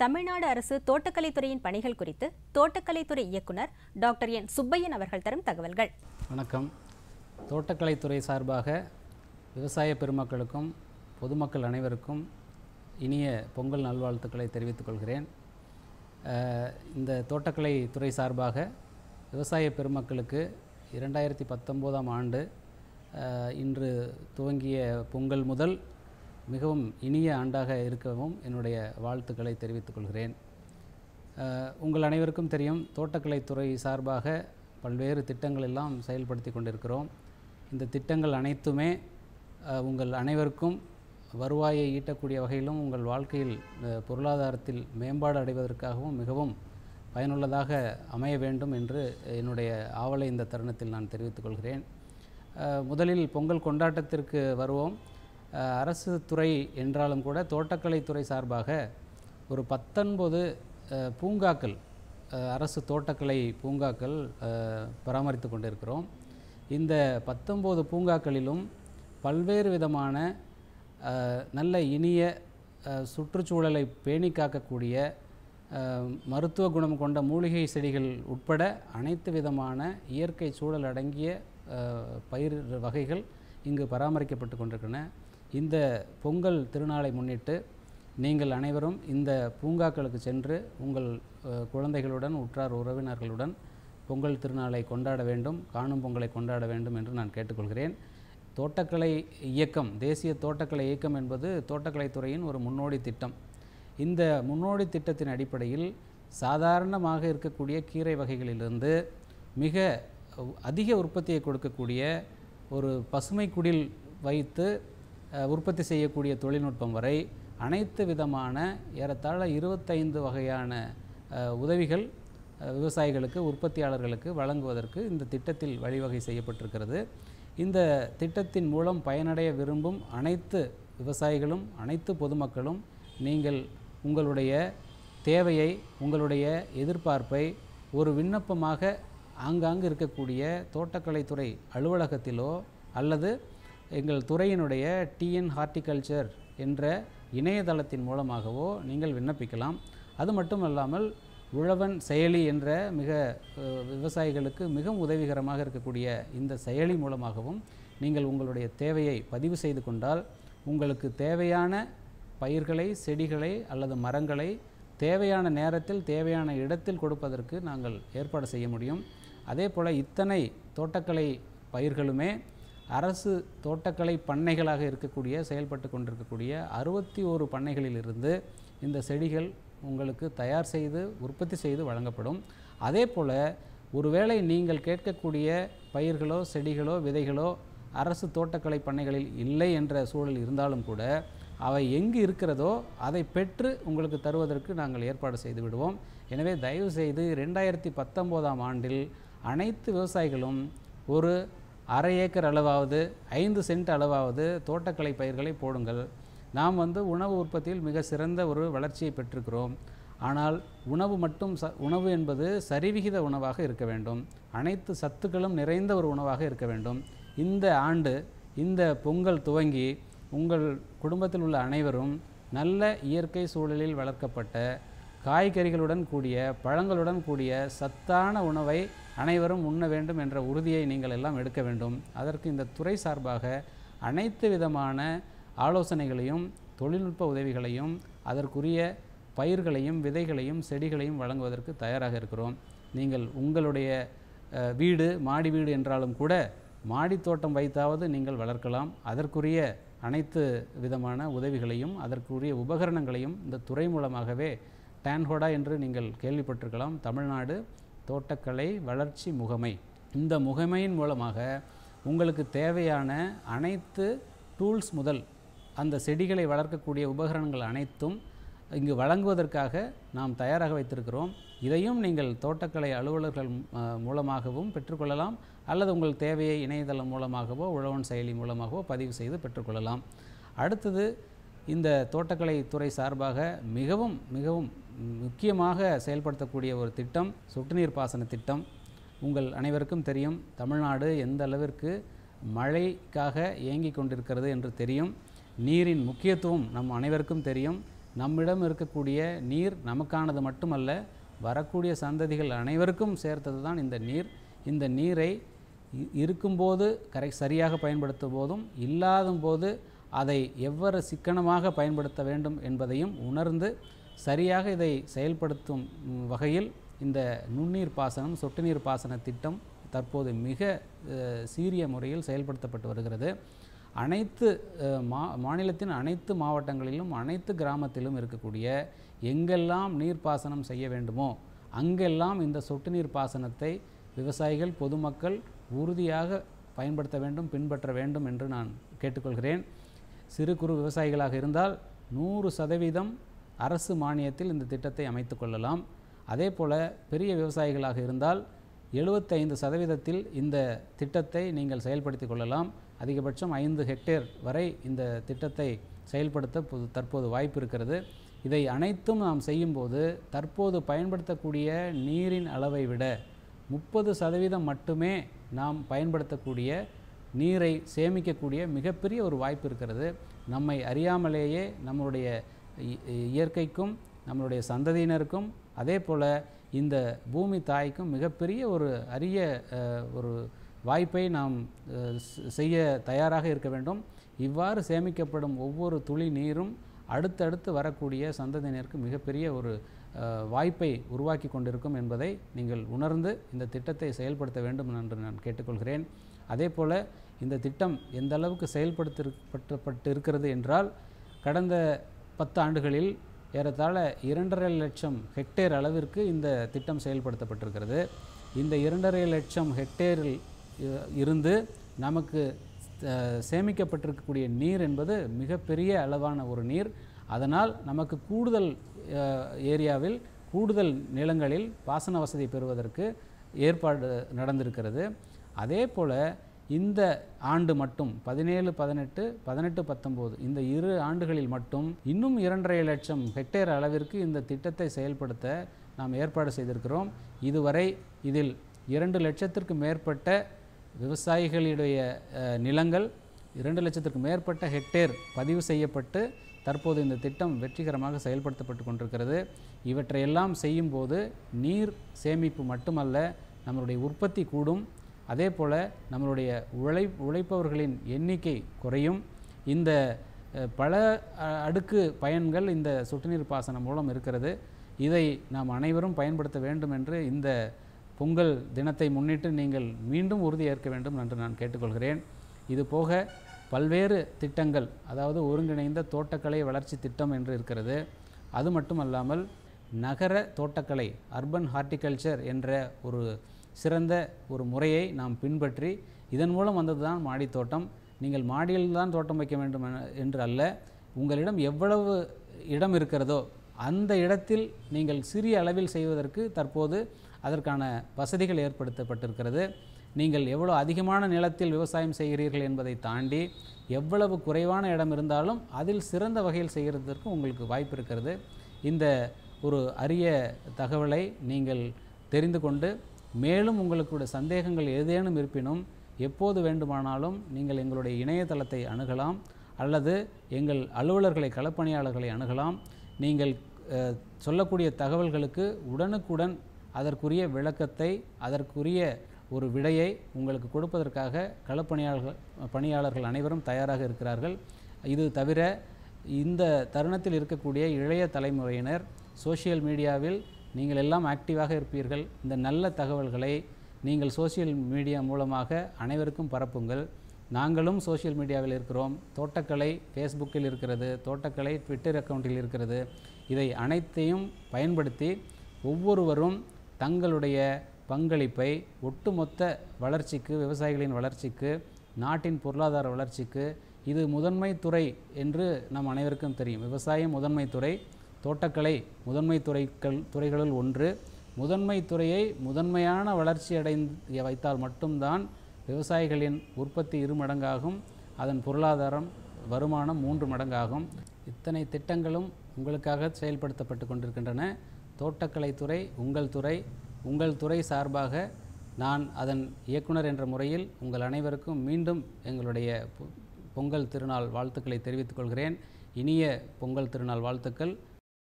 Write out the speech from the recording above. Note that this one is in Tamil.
தமிழ்நாடு அரசு தோட்டக்கலைத்துறையின் பணிகள் குறித்து தோட்டக்கலைத்துறை இயக்குனர் டாக்டர் என் சுப்பையன் அவர்கள் தரும் தகவல்கள். வணக்கம். தோட்டக்கலைத்துறை சார்பாக விவசாய பெருமக்களுக்கும் பொதுமக்கள் அனைவருக்கும் இனிய பொங்கல் நல்வாழ்த்துக்களை தெரிவித்துக் கொள்கிறேன். இந்த தோட்டக்கலை துறை சார்பாக விவசாய பெருமக்களுக்கு இரண்டாயிரத்தி பத்தொம்போதாம் ஆண்டு இன்று துவங்கிய பொங்கல் முதல் மிகவும் இனிய ஆண்டாக இருக்கவும் என்னுடைய வாழ்த்துக்களை தெரிவித்துக் கொள்கிறேன். உங்கள் அனைவருக்கும் தெரியும் தோட்டக்கலைத்துறை சார்பாக பல்வேறு திட்டங்கள் எல்லாம் செயல்படுத்தி கொண்டிருக்கிறோம். இந்த திட்டங்கள் அனைத்துமே உங்கள் அனைவருக்கும் வருவாயை ஈட்டக்கூடிய வகையிலும் உங்கள் வாழ்க்கையில் பொருளாதாரத்தில் மேம்பாடு அடைவதற்காகவும் மிகவும் பயனுள்ளதாக அமைய வேண்டும் என்று என்னுடைய ஆவலை இந்த தருணத்தில் நான் தெரிவித்துக் கொள்கிறேன். முதலில் பொங்கல் கொண்டாட்டத்திற்கு வருவோம். அரசு துறை என்றாலும் கூட தோட்டக்கலைத்துறை சார்பாக ஒரு பத்தொன்பது பூங்காக்கள் அரசு தோட்டக்கலை பூங்காக்கள் பராமரித்து கொண்டிருக்கிறோம். இந்த பத்தொம்போது பூங்காக்களிலும் பல்வேறு விதமான நல்ல இனிய சுற்றுச்சூழலை பேணி காக்கக்கூடிய மருத்துவ குணம் கொண்ட மூலிகை செடிகள் உட்பட அனைத்து விதமான இயற்கை சூழல் அடங்கிய பயிர் வகைகள் இங்கு பராமரிக்கப்பட்டு கொண்டிருக்கின்றன. இந்த பொங்கல் திருநாளை முன்னிட்டு நீங்கள் அனைவரும் இந்த பூங்காக்களுக்கு சென்று உங்கள் குழந்தைகளுடன் உற்றார் உறவினர்களுடன் பொங்கல் திருநாளை கொண்டாட வேண்டும் காணும் பொங்கலை கொண்டாட வேண்டும் என்று நான் கேட்டுக்கொள்கிறேன். தோட்டக்கலை இயக்கம் தேசிய தோட்டக்கலை இயக்கம் என்பது தோட்டக்கலைத்துறையின் ஒரு முன்னோடி திட்டம். இந்த முன்னோடி திட்டத்தின் அடிப்படையில் சாதாரணமாக இருக்கக்கூடிய கீரை வகைகளிலிருந்து மிக அதிக உற்பத்தியை கொடுக்கக்கூடிய ஒரு பசுமை குடில் வைத்து உற்பத்தி செய்யக்கூடிய தொழில்நுட்பம் வரை அனைத்து விதமான ஏறத்தாழ இருபத்தைந்து வகையான உதவிகள் விவசாயிகளுக்கு உற்பத்தியாளர்களுக்கு வழங்குவதற்கு இந்த திட்டத்தில் வழிவகை செய்யப்பட்டிருக்கிறது. இந்த திட்டத்தின் மூலம் பயனடைய விரும்பும் அனைத்து விவசாயிகளும் அனைத்து பொதுமக்களும் நீங்கள் உங்களுடைய தேவையை உங்களுடைய எதிர்பார்ப்பை ஒரு விண்ணப்பமாக ஆங்காங்கு இருக்கக்கூடிய தோட்டக்கலைத்துறை அலுவலகத்திலோ அல்லது எங்கள் துறையினுடைய டிஎன் ஹார்டிகல்ச்சர் என்ற இணையதளத்தின் மூலமாகவோ நீங்கள் விண்ணப்பிக்கலாம். அது மட்டும் அல்லாமல் உழவன் செயலி என்ற மிக விவசாயிகளுக்கு மிகவும் உதவிகரமாக இருக்கக்கூடிய இந்த செயலி மூலமாகவும் நீங்கள் உங்களுடைய தேவையை பதிவு செய்து கொண்டால் உங்களுக்கு தேவையான பயிர்களை செடிகளை அல்லது மரங்களை தேவையான நேரத்தில் தேவையான இடத்தில் கொடுப்பதற்கு நாங்கள் ஏற்பாடு செய்ய முடியும். அதே போல் இத்தனை தோட்டக்கலை பயிர்களுமே அரசு தோட்டக்கலை பண்ணைகளாக இருக்கக்கூடிய செயல்பட்டு கொண்டிருக்கக்கூடிய அறுபத்தி ஓரு பண்ணைகளிலிருந்து இந்த செடிகள் உங்களுக்கு தயார் செய்து உற்பத்தி செய்து வழங்கப்படும். அதே போல் ஒருவேளை நீங்கள் கேட்கக்கூடிய பயிர்களோ செடிகளோ விதைகளோ அரசு தோட்டக்கலை பண்ணைகளில் இல்லை என்ற சூழல் இருந்தாலும் கூட அவை எங்கு இருக்கிறதோ அதை பெற்று உங்களுக்கு தருவதற்கு நாங்கள் ஏற்பாடு செய்து விடுவோம். எனவே தயவுசெய்து ரெண்டாயிரத்தி பத்தொம்போதாம் ஆண்டில் அனைத்து விவசாயிகளும் ஒரு அரை ஏக்கர் அளவாவது ஐந்து சென்ட் அளவாவது தோட்டக்கலை பயிர்களை போடுங்கள். நாம் வந்து உணவு உற்பத்தியில் மிக சிறந்த ஒரு வளர்ச்சியை பெற்றிருக்கிறோம். ஆனால் உணவு மட்டும் ச உணவு என்பது சரிவிகித உணவாக இருக்க வேண்டும். அனைத்து சத்துக்களும் நிறைந்த ஒரு உணவாக இருக்க வேண்டும். இந்த ஆண்டு இந்த பொங்கல் துவங்கி உங்கள் குடும்பத்தில் உள்ள அனைவரும் நல்ல இயற்கை சூழலில் வளர்க்கப்பட்ட காய்கறிகளுடன் கூடிய பழங்களுடன் கூடிய சத்தான உணவை அனைவரும் உண்ண வேண்டும் என்ற உறுதியை நீங்கள் எல்லாம் எடுக்க வேண்டும். அதற்கு இந்த துறை சார்பாக அனைத்து விதமான ஆலோசனைகளையும் தொழில்நுட்ப உதவிகளையும் அதற்குரிய பயிர்களையும் விதைகளையும் செடிகளையும் வழங்குவதற்கு தயாராக இருக்கிறோம். நீங்கள் உங்களுடைய வீடு மாடி வீடு என்றாலும் கூட மாடி தோட்டம் வைத்தாவது நீங்கள் வளர்க்கலாம். அதற்குரிய அனைத்து விதமான உதவிகளையும் அதற்குரிய உபகரணங்களையும் இந்த துறை மூலமாகவே டான்ஹோடா என்று நீங்கள் கேள்விப்பட்டிருக்கலாம். தமிழ்நாடு தோட்டக்கலை வளர்ச்சி முகமை. இந்த முகமையின் மூலமாக உங்களுக்கு தேவையான அனைத்து டூல்ஸ் முதல் அந்த செடிகளை வளர்க்கக்கூடிய உபகரணங்கள் அனைத்தும் இங்கு வழங்குவதற்காக நாம் தயாராக வைத்திருக்கிறோம். இதையும் நீங்கள் தோட்டக்கலை அலுவலர்கள் மூலமாகவும் பெற்றுக்கொள்ளலாம். அல்லது உங்கள் தேவையை இணையதளம் மூலமாகவோ உழவன் செயலி மூலமாகவோ பதிவு செய்து பெற்றுக்கொள்ளலாம். அடுத்தது இந்த தோட்டக்கலை துறை சார்பாக மிகவும் மிகவும் முக்கியமாக செயல்படுத்தக்கூடிய ஒரு திட்டம் சொட்டுநீர் பாசன திட்டம். உங்கள் அனைவருக்கும் தெரியும் தமிழ்நாடு எந்த அளவிற்கு மழைக்காக இயங்கிக் கொண்டிருக்கிறது என்று தெரியும். நீரின் முக்கியத்துவம் நம் அனைவருக்கும் தெரியும். நம்மிடம் இருக்கக்கூடிய நீர் நமக்கானது மட்டுமல்ல வரக்கூடிய சந்ததிகள் அனைவருக்கும் சேர்த்தது தான் இந்த நீர். இந்த நீரை இ- இருக்கும்போது கரை சரியாக பயன்படுத்தும் போதும் இல்லாத போது அதை எவ்வாறு சிக்கனமாக பயன்படுத்த வேண்டும் என்பதையும் உணர்ந்து சரியாக இதை செயல்படுத்தும் வகையில் இந்த நுண்ணீர் பாசனம் சொட்டு நீர் பாசன திட்டம் தற்போது மிக சீரிய முறையில் செயல்படுத்தப்பட்டு வருகிறது. அனைத்து மா மாநிலத்தின் அனைத்து மாவட்டங்களிலும் அனைத்து கிராமத்திலும் இருக்கக்கூடிய எங்கெல்லாம் நீர்ப்பாசனம் செய்ய வேண்டுமோ அங்கெல்லாம் இந்த சொட்டு நீர் பாசனத்தை விவசாயிகள் பொதுமக்கள் உறுதியாக பயன்படுத்த வேண்டும் பின்பற்ற வேண்டும் என்று நான் கேட்டுக்கொள்கிறேன். சிறு குறு விவசாயிகளாக இருந்தால் நூறு சதவீதம் அரசு மானியத்தில் இந்த திட்டத்தை அமைத்து கொள்ளலாம். அதே போல் பெரிய விவசாயிகளாக இருந்தால் எழுபத்தைந்து சதவீதத்தில் இந்த திட்டத்தை நீங்கள் செயல்படுத்தி கொள்ளலாம். அதிகபட்சம் ஐந்து ஹெக்டேர் வரை இந்த திட்டத்தை செயல்படுத்த பொது தற்போது வாய்ப்பு இருக்கிறது. இதை அனைத்தும் நாம் செய்யும்போது தற்போது பயன்படுத்தக்கூடிய நீரின் அளவை விட முப்பது சதவீதம் மட்டுமே நாம் பயன்படுத்தக்கூடிய நீரை சேமிக்கக்கூடிய மிகப்பெரிய ஒரு வாய்ப்பு இருக்கிறது. நம்மை அறியாமலேயே நம்மளுடைய இ- இயற்கைக்கும் நம்மளுடைய சந்ததியினருக்கும் அதே போல் இந்த பூமி தாய்க்கும் மிகப்பெரிய ஒரு அரிய ஒரு வாய்ப்பை நாம் செய்ய தயாராக இருக்க வேண்டும். இவ்வாறு சேமிக்கப்படும் ஒவ்வொரு துளி நீரும் அடுத்தடுத்து வரக்கூடிய சந்ததியினருக்கு மிகப்பெரிய ஒரு வாய்ப்பை உருவாக்கி கொண்டிருக்கும் என்பதை நீங்கள் உணர்ந்து இந்த திட்டத்தை செயல்படுத்த வேண்டும் என்று நான் கேட்டுக்கொள்கிறேன். அதே போல் இந்த திட்டம் எந்த அளவுக்கு செயல்படுத்தப்பட்டு இருக்கிறது என்றால் கடந்த பத்து ஆண்டுகளில் ஏறத்தாழ இரண்டரை லட்சம் ஹெக்டேர் அளவிற்கு இந்த திட்டம் செயல்படுத்தப்பட்டிருக்கிறது. இந்த இரண்டரை லட்சம் ஹெக்டேரில் இருந்து நமக்கு சேமிக்கப்பட்டிருக்கக்கூடிய நீர் என்பது மிகப்பெரிய அளவான ஒரு நீர். அதனால் நமக்கு கூடுதல் ஏரியாவில் கூடுதல் நிலங்களில் பாசன வசதி பெறுவதற்கு ஏற்பாடு நடந்திருக்கிறது. அதே போல் இந்த ஆண்டு மட்டும் பதினேழு பதினெட்டு பதினெட்டு பத்தொம்போது இந்த இரு ஆண்டுகளில் மட்டும் இன்னும் இரண்டரை லட்சம் ஹெக்டேர் அளவிற்கு இந்த திட்டத்தை செயல்படுத்த நாம் ஏற்பாடு செய்திருக்கிறோம். இதுவரை இதில் இரண்டு லட்சத்திற்கு மேற்பட்ட விவசாயிகளுடைய நிலங்கள் இரண்டு லட்சத்திற்கு மேற்பட்ட ஹெக்டேர் பதிவு செய்யப்பட்டு தற்போது இந்த திட்டம் வெற்றிகரமாக செயல்படுத்தப்பட்டு கொண்டிருக்கிறது. இவற்றையெல்லாம் செய்யும்போது நீர் சேமிப்பு மட்டுமல்ல நம்மளுடைய உற்பத்தி கூடும். அதே போல் நம்மளுடைய உழை உழைப்பவர்களின் எண்ணிக்கை குறையும். இந்த பல அடுக்கு பயன்கள் இந்த சொட்டுநீர் பாசனம் மூலம் இருக்கிறது. இதை நாம் அனைவரும் பயன்படுத்த வேண்டும் என்று இந்த பொங்கல் தினத்தை முன்னிட்டு நீங்கள் மீண்டும் உறுதி ஏற்க வேண்டும் என்று நான் கேட்டுக்கொள்கிறேன். இது போக பல்வேறு திட்டங்கள் அதாவது ஒருங்கிணைந்த தோட்டக்கலை வளர்ச்சி திட்டம் என்று இருக்கிறது. அது மட்டுமல்லாமல் நகர தோட்டக்கலை அர்பன் ஹார்டிகல்ச்சர் என்ற ஒரு சிறந்த ஒரு முறையை நாம் பின்பற்றி இதன் மூலம் வந்தது தான் மாடித்தோட்டம் நீங்கள் மாடியில் தான் தோட்டம் வைக்க வேண்டும் என்று அல்ல. உங்களிடம் எவ்வளவு இடம் இருக்கிறதோ அந்த இடத்தில் நீங்கள் சிறிய அளவில் செய்வதற்கு தற்போது அதற்கான வசதிகள் ஏற்படுத்தப்பட்டிருக்கிறது. நீங்கள் எவ்வளோ அதிகமான நிலத்தில் விவசாயம் செய்கிறீர்கள் என்பதை தாண்டி எவ்வளவு குறைவான இடம் இருந்தாலும் அதில் சிறந்த வகையில் செய்கிறதற்கு உங்களுக்கு வாய்ப்பு இருக்கிறது. இந்த ஒரு அரிய தகவலை நீங்கள் தெரிந்து கொண்டு மேலும் உங்களுக்கு சந்தேகங்கள் ஏதேனும் இருப்பினும் எப்போது வேண்டுமானாலும் நீங்கள் எங்களுடைய இணையதளத்தை அணுகலாம் அல்லது எங்கள் அலுவலர்களை களப்பணியாளர்களை அணுகலாம். நீங்கள் சொல்லக்கூடிய தகவல்களுக்கு உடனுக்குடன் அதற்குரிய விளக்கத்தை அதற்குரிய ஒரு விடையை உங்களுக்கு கொடுப்பதற்காக களப்பணியாளர்கள் பணியாளர்கள் அனைவரும் தயாராக இருக்கிறார்கள். இது தவிர இந்த தருணத்தில் இருக்கக்கூடிய இளைய தலைமுறையினர் சோஷியல் மீடியாவில் நீங்கள் எல்லாம் ஆக்டிவாக இருப்பீர்கள். இந்த நல்ல தகவல்களை நீங்கள் சோஷியல் மீடியா மூலமாக அனைவருக்கும் பரப்புங்கள். நாங்களும் சோஷியல் மீடியாவில் இருக்கிறோம். தோட்டக்கலை ஃபேஸ்புக்கில் இருக்கிறது தோட்டக்கலை ட்விட்டர் அக்கௌண்ட்டில் இருக்கிறது. இதை அனைத்தையும் பயன்படுத்தி ஒவ்வொருவரும் தங்களுடைய பங்களிப்பை ஒட்டுமொத்த வளர்ச்சிக்கு விவசாயிகளின் வளர்ச்சிக்கு நாட்டின் பொருளாதார வளர்ச்சிக்கு இது முதன்மை துறை என்று நம் அனைவருக்கும் தெரியும். விவசாயம் முதன்மை துறை தோட்டக்கலை முதன்மை துறைகள் துறைகளுள் ஒன்று. முதன்மை துறையை முதன்மையான வளர்ச்சி அடைந்து வைத்தால் மட்டும்தான் விவசாயிகளின் உற்பத்தி இரு மடங்காகும். அதன் பொருளாதாரம் வருமானம் மூன்று மடங்காகும். இத்தனை திட்டங்களும் உங்களுக்காக செயல்படுத்தப்பட்டு கொண்டிருக்கின்றன. தோட்டக்கலைத்துறை உங்கள் துறை. உங்கள் துறை சார்பாக நான் அதன் இயக்குனர் என்ற முறையில் உங்கள் அனைவருக்கும் மீண்டும் எங்களுடைய பொ- பொங்கல் திருநாள் வாழ்த்துக்களை தெரிவித்துக் கொள்கிறேன். இனிய பொங்கல் திருநாள் வாழ்த்துக்கள்.